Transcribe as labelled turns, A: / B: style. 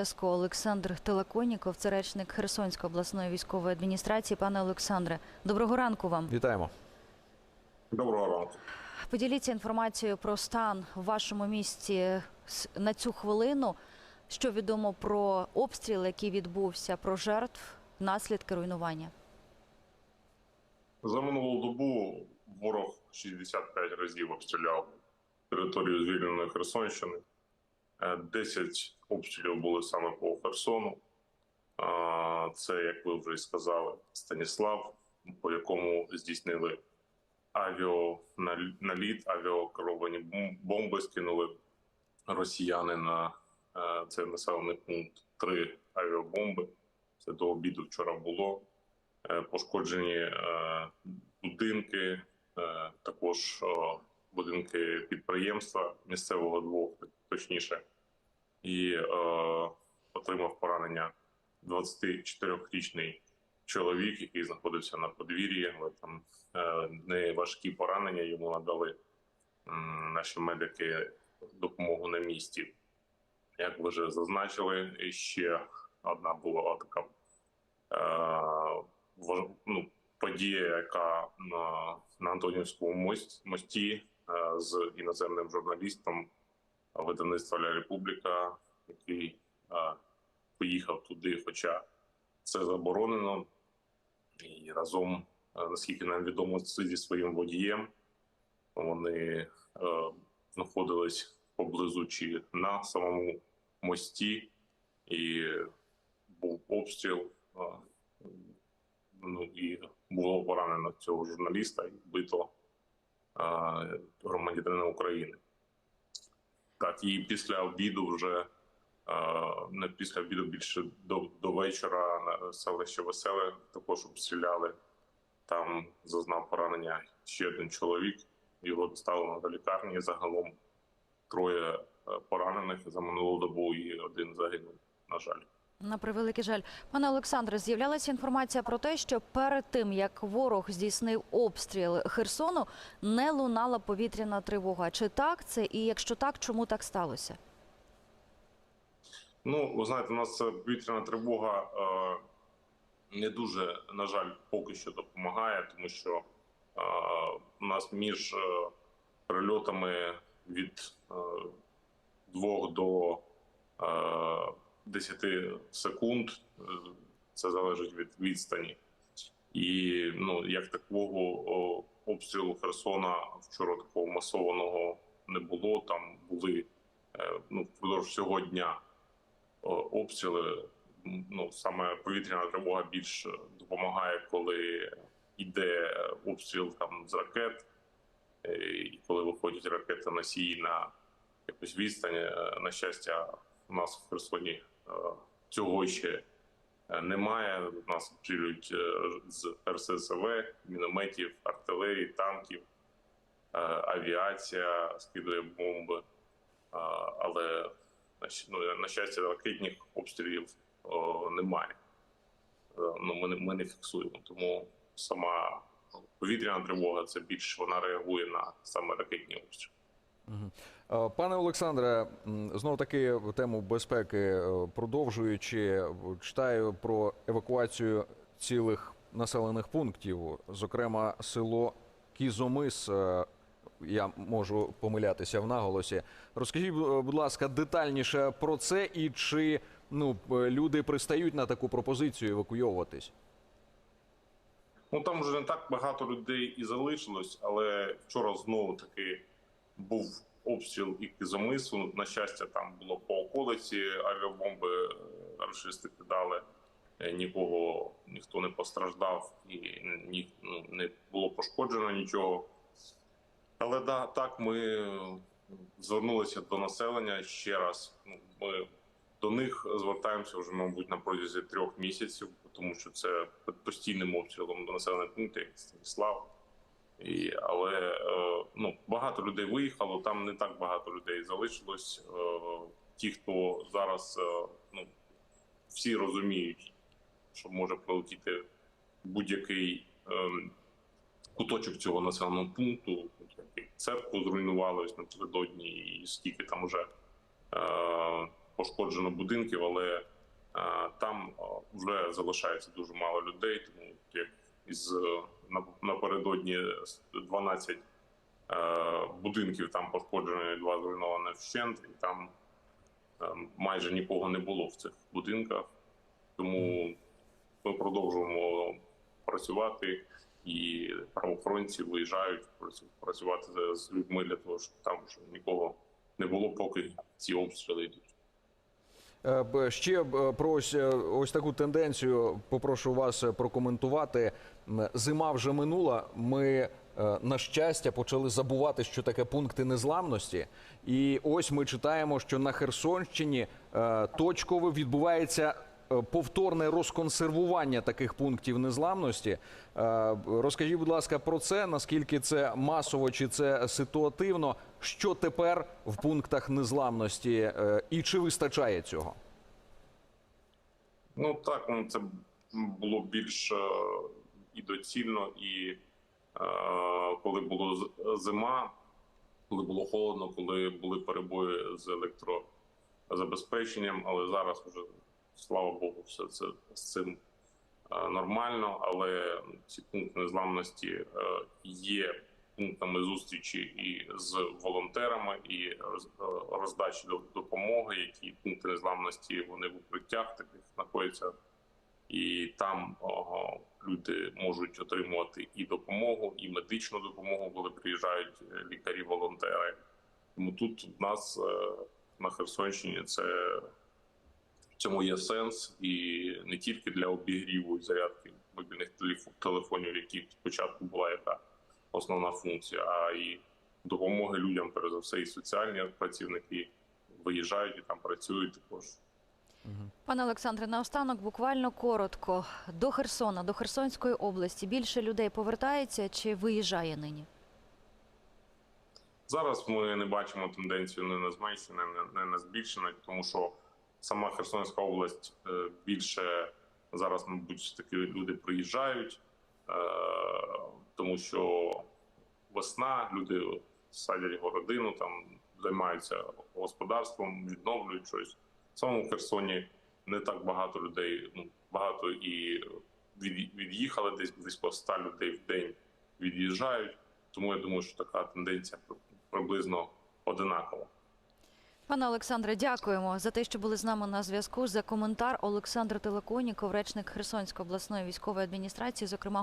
A: Зв'язку Олександр Телаконіков, це речник Херсонської обласної військової адміністрації. Пане Олександре, доброго ранку вам.
B: Вітаємо.
C: Доброго ранку.
A: Поділіться інформацією про стан в вашому місті на цю хвилину. Що відомо про обстріл, який відбувся, про жертв, наслідки руйнування.
C: За минулу добу ворог 65 разів обстріляв територію звільненої Херсонщини. Е, 10 обстрілів були саме по Херсону. Це, як ви вже сказали, Станіслав, по якому здійснили авіаналіт, авіакеровані бом- бомби скинули росіяни на е, цей населений пункт. Три авіабомби. Це до обіду вчора було. Е, Пошкоджені е, будинки, е, також будинки підприємства місцевого двох, точніше, і е, отримав поранення 24-річний чоловік, який знаходився на подвір'ї. Там е, не важкі поранення йому надали м, наші медики допомогу на місці. Як ви вже зазначили, ще одна була така е, важ- ну, подія, яка на, на Антонівському мості, з іноземним журналістом видавництва Ля Републіка, який е, поїхав туди, хоча це заборонено, і разом, е, наскільки нам відомо, зі своїм водієм вони е, знаходились поблизу чи на самому мості, і був обстріл. е, ну і було поранено цього журналіста і вбито а, громадянина України. Так, і після обіду вже не після обіду більше до, до вечора на селище Веселе також обстріляли. Там зазнав поранення ще один чоловік. Його доставлено до лікарні. Загалом троє е, поранених за минулу добу і один загинув. На жаль.
A: На превеликий жаль, пане Олександре, з'являлася інформація про те, що перед тим як ворог здійснив обстріл Херсону, не лунала повітряна тривога. Чи так це? І якщо так, чому так сталося?
C: Ну, ви знаєте, у нас повітряна тривога е, не дуже, на жаль, поки що допомагає, тому що е, у нас між е, прильотами від е, 2 до е, 10 секунд, е, це залежить від відстані. І ну, як такого обстрілу Херсона вчора такого масованого не було. Там були е, ну, впродовж всього дня обстріли. Ну саме повітряна тривога більш допомагає, коли йде обстріл там з ракет, е, і коли виходять ракети носії на якусь відстань. На щастя, у нас в Херсоні цього ще е, немає. Нас обстрілюють е, з РСЗВ, мінометів, артилерії, танків, е, авіація скидує бомби, але ну, на щастя, ракетних обстрілів немає. Е, Ну, ми, ми не фіксуємо. Тому сама повітряна тривога це більш вона реагує на саме ракетні обстріли.
B: Е, Пане Олександре, знов таки тему безпеки е, продовжуючи, читаю про евакуацію цілих населених пунктів, зокрема село Кізомис. е, Я можу помилятися в наголосі. Розкажіть, будь ласка, детальніше про це і чи ну люди пристають на таку пропозицію евакуйовуватись?
C: Ну там вже не так багато людей і залишилось, але вчора знову таки був обстріл і Кизомису. На щастя, там було по околиці авіабомби е, рашисти кидали. Е, Нікого ніхто не постраждав і ні, ну, не було пошкоджено нічого. Але да, так ми звернулися до населення ще раз. Ну, Ми до них звертаємося вже, мабуть, на протязі трьох місяців, тому що це постійним обстрілом до населених пунктів, як Станіслав. І, але е, ну, багато людей виїхало, там не так багато людей залишилось. Е, ті, хто зараз ну, всі розуміють, що може прилетіти будь-який куточок цього населеного пункту, церкву зруйнували ось напередодні, і скільки там вже е, пошкоджено будинків, але е, там е, вже залишається дуже мало людей. Тому як із е, напередодні 12 е, будинків там пошкоджено, два зруйновані вщент, і там е, майже нікого не було в цих будинках. Тому ми продовжуємо працювати, і правоохоронці виїжджають працю- працювати з- людьми для того, щоб там вже нікого не було, поки ці обстріли йдуть.
B: Е, Ще про ось, ось таку тенденцію попрошу вас прокоментувати. М, Зима вже минула. Ми е, на щастя почали забувати, що таке пункти незламності. І ось ми читаємо, що на Херсонщині е, точково відбувається. е, Повторне розконсервування таких пунктів незламності. Е, Розкажіть, будь ласка, про це. Наскільки це масово чи це ситуативно? Що тепер в пунктах незламності е, і чи вистачає цього?
C: Ну так, ну це було більш е, і доцільно, і е, коли було з- зима, коли було холодно, коли були перебої з електрозабезпеченням, але зараз вже слава Богу, все це з цим е, нормально. Але ці пункти незламності е, є пунктами зустрічі і з волонтерами, і е, роздачі до- допомоги, які пункти незламності вони в укриттях таких знаходяться, і там люди можуть отримувати і допомогу, і медичну допомогу, коли приїжджають е, лікарі-волонтери. Тому тут в нас е, на Херсонщині це в цьому є сенс, і не тільки для обігріву і зарядки мобільних телефонів, які спочатку була яка основна функція, а і допомоги людям, перш за все, і соціальні працівники виїжджають і там працюють також.
A: Пане Олександре, наостанок буквально коротко до Херсона, до Херсонської області. Більше людей повертається чи виїжджає нині?
C: Зараз ми не бачимо тенденцію не на зменшення, не, на збільшення, тому що сама Херсонська область е, більше зараз, мабуть, таки люди приїжджають, е, тому що весна, люди садять городину, там займаються господарством, відновлюють щось. Самому Херсоні не так багато людей, ну багато і від'їхали десь близько 100 людей в день від'їжджають. Тому я думаю, що така тенденція приблизно одинакова.
A: Пане Олександре, дякуємо за те, що були з нами на зв'язку. За коментар Олександр Телеконіков, речник Херсонської обласної військової адміністрації, зокрема.